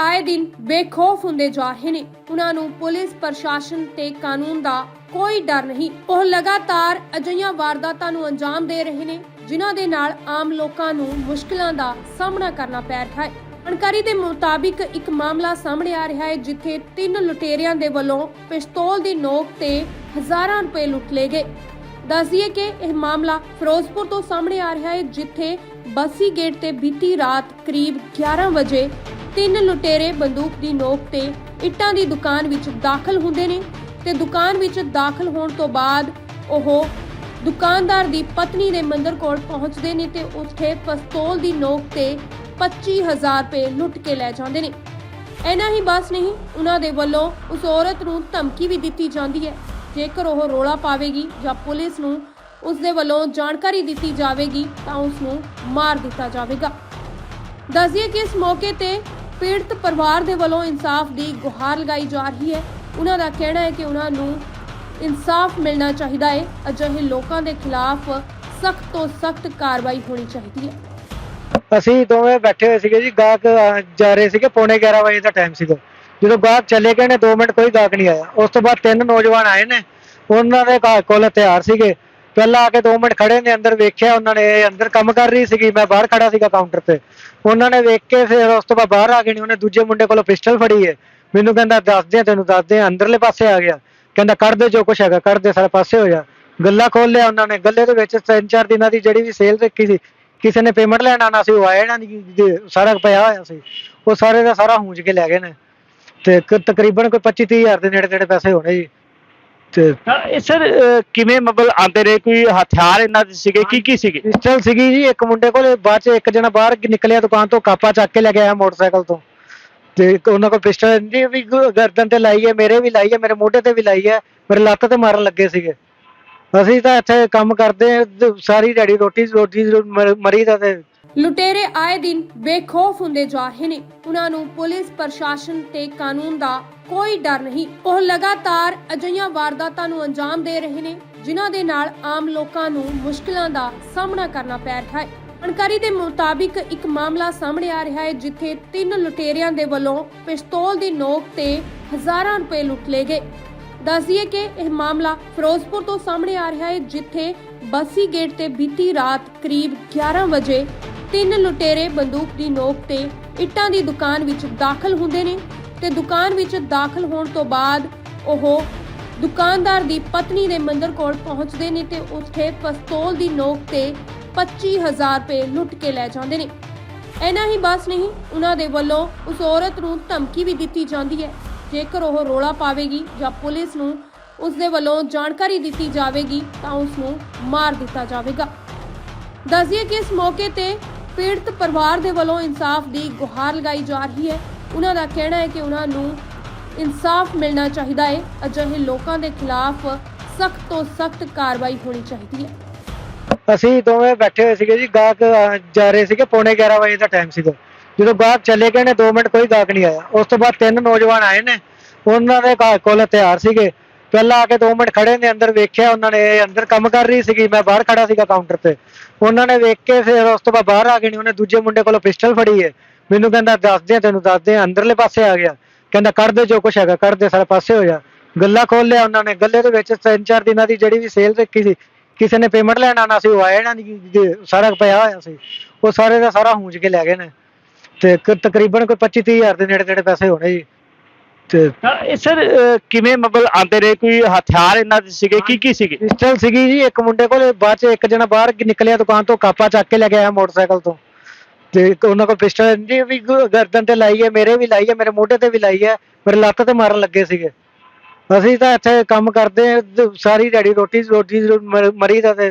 ਆਏ ਦਿਨ ਬੇਖੌਫ ਹੁੰਦੇ ਜਾ ਰਹੇ ਨੇ। ਉਹਨਾਂ ਨੂੰ ਪੁਲਿਸ, ਪ੍ਰਸ਼ਾਸਨ ਤੇ ਕਾਨੂੰਨ ਦਾ ਕੋਈ ਡਰ ਨਹੀਂ। ਉਹ ਲਗਾਤਾਰ ਅਜਿਹੀਆਂ ਵਾਰਦਾਤਾਂ ਨੂੰ ਅੰਜਾਮ ਦੇ ਰਹੇ ਨੇ, ਜਿਨ੍ਹਾਂ ਦੇ ਨਾਲ ਆਮ ਲੋਕਾਂ ਨੂੰ ਮੁਸ਼ਕਲਾਂ ਦਾ ਸਾਹਮਣਾ ਕਰਨਾ ਪੈ ਰਿਹਾ ਹੈ। ਜਾਣਕਾਰੀ ਦੇ ਮੁਤਾਬਿਕ ਇੱਕ ਮਾਮਲਾ ਸਾਹਮਣੇ ਆ ਰਿਹਾ ਹੈ, ਜਿੱਥੇ ਤਿੰਨ ਲੁਟੇਰਿਆਂ ਦੇ ਵੱਲੋਂ ਪਿਸਤੌਲ ਦੀ ਨੋਕ ਤੇ ਹਜ਼ਾਰਾਂ ਰੁਪਏ ਲੁੱਟ ਲਏ ਗਏ। ਦੱਸਦੀਏ ਕਿ ਇਹ ਮਾਮਲਾ ਫਿਰੋਜ਼ਪੁਰ ਤੋਂ ਸਾਹਮਣੇ ਆ ਰਿਹਾ ਹੈ, ਜਿੱਥੇ ਬੱਸੀ ਗੇਟ ਤੇ ਬੀਤੀ ਰਾਤ ਕਰੀਬ 11 ਵਜੇ ਤਿੰਨ ਲੁਟੇਰੇ ਬੰਦੂਕ ਦੀ ਨੋਕ ਤੇ ਇੱਟਾਂ ਦੀ ਦੁਕਾਨ ਵਿੱਚ ਦਾਖਲ ਹੁੰਦੇ ਨੇ ਤੇ ਦੁਕਾਨ ਵਿੱਚ ਦਾਖਲ ਹੋਣ ਤੋਂ ਬਾਅਦ ਉਹ ਦੁਕਾਨਦਾਰ ਦੀ ਪਤਨੀ ਦੇ ਮੰਦਰ ਕੋਲ ਪਹੁੰਚਦੇ ਨੇ ਤੇ ਉੱਥੇ ਪਿਸਤੌਲ ਦੀ ਨੋਕ ਤੇ 25000 ਰੁਪਏ ਲੁੱਟ ਕੇ ਲੈ ਜਾਂਦੇ ਨੇ। ਐਨਾ ਹੀ ਬਸ ਨਹੀਂ, ਉਹਨਾਂ ਦੇ ਵੱਲੋਂ ਉਸ ਔਰਤ ਨੂੰ ਧਮਕੀ ਵੀ ਦਿੱਤੀ ਜਾਂਦੀ ਹੈ। ਜੇਕਰ ਉਹ ਰੋਲਾ ਪਾਵੇਗੀ ਜਾਂ ਪੁਲਿਸ ਨੂੰ ਉਸ ਦੇ ਵੱਲੋਂ ਜਾਣਕਾਰੀ ਦਿੱਤੀ ਜਾਵੇਗੀ ਤਾਂ ਉਸ ਨੂੰ ਮਾਰ ਦਿੱਤਾ ਜਾਵੇਗਾ। ਦੱਸਿए ਕਿ ਇਸ ਮੌਕੇ ਤੇ ਪੀੜਤ ਪਰਿਵਾਰ ਦੇ ਵੱਲੋਂ ਇਨਸਾਫ ਦੀ ਗੁਹਾਰ ਲਗਾਈ ਜਾ ਰਹੀ ਹੈ। ਉਹਨਾਂ ਦਾ ਕਹਿਣਾ ਹੈ ਕਿ ਉਹਨਾਂ ਨੂੰ ਇਨਸਾਫ ਮਿਲਣਾ ਚਾਹੀਦਾ ਹੈ। ਅਜਿਹੇ ਲੋਕਾਂ ਦੇ ਖਿਲਾਫ ਸਖਤ ਤੋਂ ਸਖਤ ਕਾਰਵਾਈ ਹੋਣੀ ਚਾਹੀਦੀ ਹੈ। ਅਸੀਂ ਦੋਵੇਂ ਬੈਠੇ ਹੋਏ ਸੀਗੇ ਜੀ ਗਾਹਕ ਆ, ਜਾ ਰਹੇ ਸੀਗੇ ਪੌਣੇ 11 ਵਜੇ ਦਾ ਟਾਈਮ ਸੀਗਾ। ਜਦੋਂ ਗਾਹਕ ਚਲੇ ਗਏ ਨੇ 2 ਮਿੰਟ ਕੋਈ ਗਾਹਕ ਨਹੀਂ ਆਇਆ। ਉਸ ਤੋਂ ਬਾਅਦ ਤਿੰਨ ਨੌਜਵਾਨ ਆਏ ਨੇ। ਉਹਨਾਂ ਦੇ ਘਰ ਕੋਲ ਹਥਿਆਰ ਸੀਗੇ। ਪਹਿਲਾਂ ਆ ਕੇ 2 ਮਿੰਟ ਖੜੇ ਨੇ, ਅੰਦਰ ਵੇਖਿਆ ਉਹਨਾਂ ਨੇ, ਅੰਦਰ ਕੰਮ ਕਰ ਰਹੀ ਸੀਗੀ, ਮੈਂ ਬਾਹਰ ਖੜਾ ਸੀਗਾ ਕਾਊਂਟਰ ਤੇ। ਉਹਨਾਂ ਨੇ ਵੇਖ ਕੇ ਫਿਰ ਉਸ ਤੋਂ ਬਾਅਦ ਬਾਹਰ ਆ ਗਏ ਨੇ, ਉਹਨੇ ਦੂਜੇ ਮੁੰਡੇ ਕੋਲੋਂ ਪਿਸਟਲ ਫੜੀ ਹੈ ਮੈਨੂੰ ਕਹਿੰਦਾ, ਦੱਸਦੇ ਆ ਤੈਨੂੰ, ਦੱਸਦੇ ਆ, ਅੰਦਰਲੇ ਪਾਸੇ ਆ ਗਿਆ। ਕਹਿੰਦਾ ਕੱਢ ਦੇ ਜੋ ਕੁਛ ਹੈਗਾ ਕੱਢ ਦੇ, ਸਾਰੇ ਪਾਸੇ ਹੋ ਜਾ। ਗੱਲਾ ਖੋਲ ਲਿਆ ਉਹਨਾਂ ਨੇ, ਗੱਲੇ ਦੇ ਵਿੱਚ ਤਿੰਨ ਚਾਰ ਦਿਨਾਂ ਦੀ ਜਿਹੜੀ ਵੀ ਸੇਲ ਰੱਖੀ ਸੀ, ਕਿਸੇ ਨੇ ਪੇਮੈਂਟ ਲੈਣ ਆਣਾ ਸੀ, ਉਹ ਆਇਆ ਨਾ ਨਹੀਂ ਸਾਰਾ ਪਿਆ ਹੋਇਆ ਸੀ। ਉਹ ਸਾਰੇ ਦਾ ਸਾਰਾ ਹੂੰਜ ਕੇ ਲੈ ਗਏ ਨੇ। ਤੇ ਤਕਰੀਬਨ ਕੋਈ 25 30 ਹਜ਼ਾਰ ਦੇ ਨੇੜੇ ਤੇੜੇ ਪੈਸੇ ਹੋਣੇ ਜੀ। ਇਹ ਸਰ ਕਿਵੇਂ ਮਤਲਬ ਆਂਦੇ ਰਹੇ? ਕੋਈ ਹਥਿਆਰ ਇਹਨਾਂ ਦੇ ਸੀਗੇ? ਕੀ ਕੀ ਸੀਗੇ? ਪਿਸਟਲ ਸੀਗੀ ਜੀ ਇੱਕ ਮੁੰਡੇ ਕੋਲ ਬਾਅਦ ਚ ਇੱਕ ਜਣਾ ਬਾਹਰ ਨਿਕਲਿਆ ਦੁਕਾਨ ਤੋਂ ਕਾਪਾ ਚੱਕ ਕੇ ਲੈ ਕੇ ਆਇਆ ਮੋਟਰਸਾਈਕਲ ਤੋਂ। ਤੇ ਉਹਨਾਂ ਕੋਲ ਪਿਸਟਲ ਜੀ ਵੀ ਗਰਦਨ ਤੇ ਲਾਈ ਹੈ ਮੇਰੇ ਵੀ ਲਾਈ ਹੈ ਮੇਰੇ ਮੋਢੇ ਤੇ ਵੀ ਲਾਈ ਹੈ ਮੇਰੇ ਲੱਤ ਤੇ ਮਾਰਨ ਲੱਗੇ ਸੀਗੇ। ਅਸੀਂ ਤਾਂ ਇੱਥੇ ਕੰਮ ਕਰਦੇ ਸਾਰੀ ਦਿਹਾੜੀ ਰੋਟੀ ਰੋਟੀ ਮ- ਮਰੀ ਦਾ ਤੇ ਲੁਟੇਰੇ ਆਏ ਦਿਨ ਬੇਖੌਫ ਹੁੰਦੇ ਜਾ ਰਹੇ ਨੇ। ਉਹਨਾਂ ਨੂੰ ਪੁਲਿਸ, ਪ੍ਰਸ਼ਾਸਨ ਤੇ ਕਾਨੂੰਨ ਦਾ ਕੋਈ ਡਰ ਨਹੀਂ। ਉਹ ਲਗਾਤਾਰ ਅਜਿਹੀਆਂ ਵਾਰਦਾਤਾਂ ਨੂੰ ਅੰਜਾਮ ਦੇ ਰਹੇ ਨੇ, ਜਿਨ੍ਹਾਂ ਦੇ ਨਾਲ ਆਮ ਲੋਕਾਂ ਨੂੰ ਮੁਸ਼ਕਲਾਂ ਦਾ ਸਾਹਮਣਾ ਕਰਨਾ ਪੈ ਰਿਹਾ ਹੈ। ਜਾਣਕਾਰੀ ਦੇ ਮੁਤਾਬਿਕ ਇੱਕ ਮਾਮਲਾ ਸਾਹਮਣੇ ਆ ਰਿਹਾ ਹੈ, ਜਿੱਥੇ ਤਿੰਨ ਲੁਟੇਰਿਆਂ ਦੇ ਵੱਲੋਂ ਪਿਸਤੌਲ ਦੀ ਨੋਕ ਤੇ ਹਜ਼ਾਰਾਂ ਰੁਪਏ ਲੁੱਟ ਲਏ ਗਏ। ਦੱਸਦੀਏ ਕਿ ਇਹ ਮਾਮਲਾ ਫਿਰੋਜ਼ਪੁਰ ਤੋਂ ਸਾਹਮਣੇ ਆ ਰਿਹਾ ਹੈ, ਜਿੱਥੇ ਬਸੀ ਗੇਟ ਤੇ ਬੀਤੀ ਰਾਤ ਕਰੀਬ 11 ਵਜੇ ਤਿੰਨ ਲੁਟੇਰੇ ਬੰਦੂਕ ਦੀ ਨੋਕ ਤੇ ਇੱਟਾਂ ਦੀ ਦੁਕਾਨ ਵਿੱਚ ਦਾਖਲ ਹੁੰਦੇ ਨੇ ਤੇ ਦੁਕਾਨ ਵਿੱਚ ਦਾਖਲ ਹੋਣ ਤੋਂ ਬਾਅਦ ਉਹ ਦੁਕਾਨਦਾਰ ਦੀ ਪਤਨੀ ਦੇ ਮੰਦਰ ਕੋਲ ਪਹੁੰਚਦੇ ਨੇ ਤੇ ਉੱਥੇ ਪਿਸਤੌਲ ਦੀ ਨੋਕ ਤੇ 25000 ਰੁਪਏ ਲੁੱਟ ਕੇ ਲੈ ਜਾਂਦੇ ਨੇ। ਐਨਾ ਹੀ ਬਸ ਨਹੀਂ, ਉਹਨਾਂ ਦੇ ਵੱਲੋਂ ਉਸ ਔਰਤ ਨੂੰ ਧਮਕੀ ਵੀ ਦਿੱਤੀ ਜਾਂਦੀ ਹੈ। ਜੇਕਰ ਉਹ ਰੋਲਾ ਪਾਵੇਗੀ ਜਾਂ ਪੁਲਿਸ ਨੂੰ ਉਸ ਦੇ ਵੱਲੋਂ ਜਾਣਕਾਰੀ ਦਿੱਤੀ ਜਾਵੇਗੀ ਤਾਂ ਉਸ ਨੂੰ ਮਾਰ ਦਿੱਤਾ ਜਾਵੇਗਾ। ਦੱਸਿए ਕਿ ਇਸ ਮੌਕੇ ਤੇ ਪੀੜਤ ਪਰਿਵਾਰ ਦੇ ਵੱਲੋਂ ਇਨਸਾਫ ਦੀ ਗੁਹਾਰ ਲਗਾਈ ਜਾ ਰਹੀ ਹੈ। ਉਹਨਾਂ ਦਾ ਕਹਿਣਾ ਹੈ ਕਿ ਉਹਨਾਂ ਨੂੰ ਇਨਸਾਫ ਮਿਲਣਾ ਚਾਹੀਦਾ ਹੈ। ਅਜਿਹੇ ਲੋਕਾਂ ਦੇ ਖਿਲਾਫ ਸਖਤ ਤੋਂ ਸਖਤ ਕਾਰਵਾਈ ਹੋਣੀ ਚਾਹੀਦੀ ਹੈ। ਅਸੀਂ ਦੋਵੇਂ ਬੈਠੇ ਹੋਏ ਸੀਗੇ ਜੀ ਗਾਹਕ ਆ, ਜਾ ਰਹੇ ਸੀਗੇ ਪੌਣੇ 11 ਵਜੇ ਦਾ ਟਾਈਮ ਸੀਗਾ। ਜਦੋਂ ਗਾਹਕ ਚਲੇ ਗਏ ਨੇ 2 ਮਿੰਟ ਕੋਈ ਗਾਹਕ ਨਹੀਂ ਆਇਆ। ਉਸ ਤੋਂ ਬਾਅਦ ਤਿੰਨ ਨੌਜਵਾਨ ਆਏ ਨੇ। ਉਹਨਾਂ ਦੇ ਘਰ ਕੋਲ ਹਥਿਆਰ ਸੀਗੇ। ਪਹਿਲਾਂ ਆ ਕੇ 2 ਮਿੰਟ ਖੜੇ ਨੇ ਅੰਦਰ ਵੇਖਿਆ ਉਹਨਾਂ ਨੇ ਅੰਦਰ ਕੰਮ ਕਰ ਰਹੀ ਸੀਗੀ ਮੈਂ ਬਾਹਰ ਖੜਾ ਸੀਗਾ ਕਾਊਂਟਰ ਤੇ। ਉਹਨਾਂ ਨੇ ਵੇਖ ਕੇ ਫਿਰ ਉਸ ਤੋਂ ਬਾਅਦ ਬਾਹਰ ਆ ਗਏ ਨੇ ਉਹਨੇ ਦੂਜੇ ਮੁੰਡੇ ਕੋਲੋਂ ਪਿਸਟਲ ਫੜੀ ਹੈ ਮੈਨੂੰ ਕਹਿੰਦਾ ਦੱਸਦੇ ਆ ਤੈਨੂੰ ਦੱਸਦੇ ਆ ਅੰਦਰਲੇ ਪਾਸੇ ਆ ਗਿਆ। ਕਹਿੰਦਾ ਕੱਢ ਦੇ ਜੋ ਕੁਛ ਹੈਗਾ ਕੱਢ ਦੇ ਸਾਰੇ ਪਾਸੇ ਹੋ ਜਾ। ਗੱਲਾ ਖੋਲ ਲਿਆ ਉਹਨਾਂ ਨੇ ਗੱਲੇ ਦੇ ਵਿੱਚ ਤਿੰਨ ਚਾਰ ਦਿਨਾਂ ਦੀ ਜਿਹੜੀ ਵੀ ਸੇਲ ਰੱਖੀ ਸੀ ਕਿਸੇ ਨੇ ਪੇਮੈਂਟ ਲੈਣ ਆਣਾ ਸੀ ਉਹ ਆਇਆ ਨਾ ਨਹੀਂ ਜੀ, ਸਾਰਾ ਪਿਆ ਹੋਇਆ ਸੀ। ਉਹ ਸਾਰੇ ਦਾ ਸਾਰਾ ਹੂੰਜ ਕੇ ਲੈ ਗਏ ਨੇ। ਤੇ ਤਕਰੀਬਨ ਕੋਈ 25 30 ਹਜ਼ਾਰ ਦੇ ਨੇੜੇ ਤੇੜੇ ਪੈਸੇ ਹੋਣੇ ਜੀ। ਤੇ ਤਾਂ ਇਹ ਸਰ ਅਹ, ਕਿਵੇਂ ਮਤਲਬ ਆਂਦੇ ਰਹੇ? ਕੋਈ ਹਥਿਆਰ ਇਹਨਾਂ ਦੇ ਸੀਗੇ? ਕੀ ਕੀ ਸੀਗੇ? ਪਿਸਟਲ ਸੀਗੀ ਜੀ ਇੱਕ ਮੁੰਡੇ ਕੋਲ ਬਾਅਦ ਚ ਇੱਕ ਜਣਾ ਬਾਹਰ ਨਿਕਲਿਆ ਦੁਕਾਨ ਤੋਂ ਕਾਪਾ ਚੱਕ ਕੇ ਲੈ ਕੇ ਆਇਆ ਮੋਟਰਸਾਈਕਲ ਤੋਂ। ਤੇ ਉਹਨਾਂ ਕੋਲ ਪਿਸਟਲ ਜੀ ਵੀ ਗਰਦਨ ਤੇ ਲਾਈ ਹੈ ਮੇਰੇ ਵੀ ਲਾਈ ਹੈ ਮੇਰੇ ਮੋਢੇ ਤੇ ਵੀ ਲਾਈ ਹੈ ਮੇਰੇ ਲੱਤ ਤੇ ਮਾਰਨ ਲੱਗੇ ਸੀਗੇ। ਅਸੀਂ ਤਾਂ ਇੱਥੇ ਕੰਮ ਕਰਦੇ ਤੇ ਸਾਰੀ ਦਿਹਾੜੀ ਰੋਟੀ ਰੋਟੀ ਮਰੀ ਦਾ ਤੇ